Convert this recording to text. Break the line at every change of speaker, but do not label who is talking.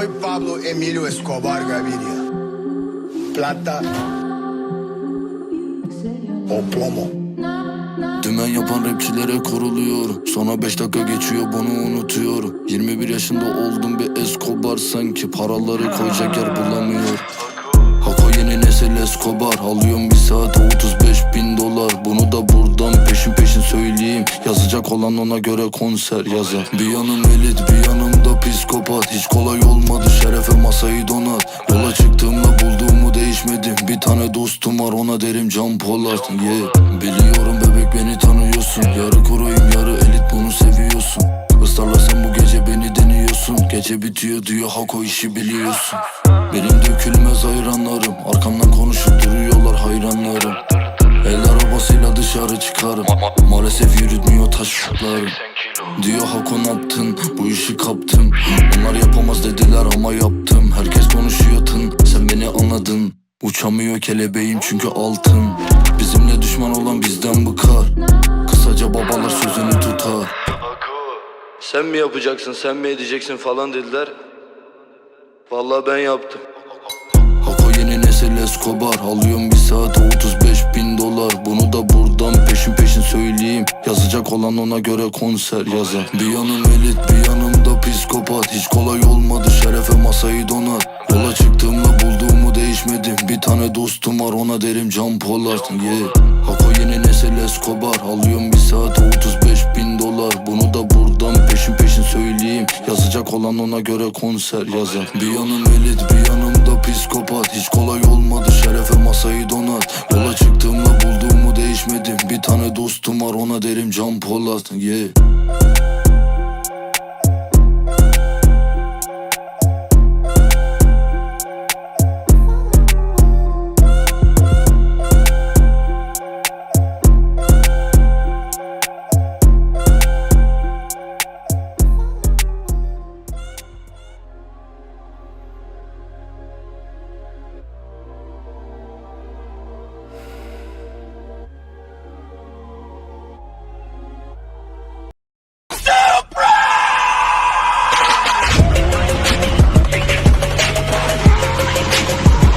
soy Pablo Emilio Escobar Gaviria. Plata. O plomo.
Dümen yapan rapçilere kuruluyorum Sonra 5 dakika geçiyor bunu unutuyorum 21 yaşında oldum bir Escobar Sanki paraları koyacak yer bulamıyorum Hako yeni nesil Escobar Alıyorum bir saate 35 bin dolar. Bunu da buradan peşin peşin söyleyeyim. Yazacak olan ona göre konser yazar. Bir yanım elit bir yanım da psikopat. Hiç kolay olmadı masayı donat. Yola çıktığımda bulduğumu değişmedim. Bir tane dostum var ona derim Can Polat. Yeah. Biliyorum bebek beni tanıyorsun. Yarı kuruyum yarı elit bunu seviyorsun. Islarlasan bu gece beni deniyorsun. Gece bitiyor diyor Hako işi biliyorsun. Benim dökülmez hayranlarım Arkamdan konuşup duruyorlar hayranlarım. El arabasıyla dışarı çıkarım. Maalesef yürütmüyor taşlarım Diyor Hako ne yaptın bu işi kaptım Onlar yapamaz dediler ama yaptım. Herkes konuşuyor tın. Sen beni anladın. Uçamıyor kelebeğim çünkü altın. Bizimle düşman olan bizden bıkar Kısaca babalar sözünü tutar. Sen mi yapacaksın sen mi edeceksin falan dediler. Vallahi ben yaptım. Hako yeni nesil Escobar Alıyorum bir saate 35 Olan ona göre konser yazar Bir yanım elit bir yanım da psikopat. Hiç kolay olmadı şerefe masayı donat Yola çıktığımda bulduğumu değişmedim. Bir tane dostum var ona derim Can Polat. Yeah. Hako yeni nesil Escobar. Alıyorum bir saate 35 bin dolar. Bunu da buradan peşin peşin söyleyeyim. Yazacak olan ona göre konser yazar Bir yanım elit bir yanım da psikopat. Hiç kolay Tane dostum var ona derim Can Polat yeah.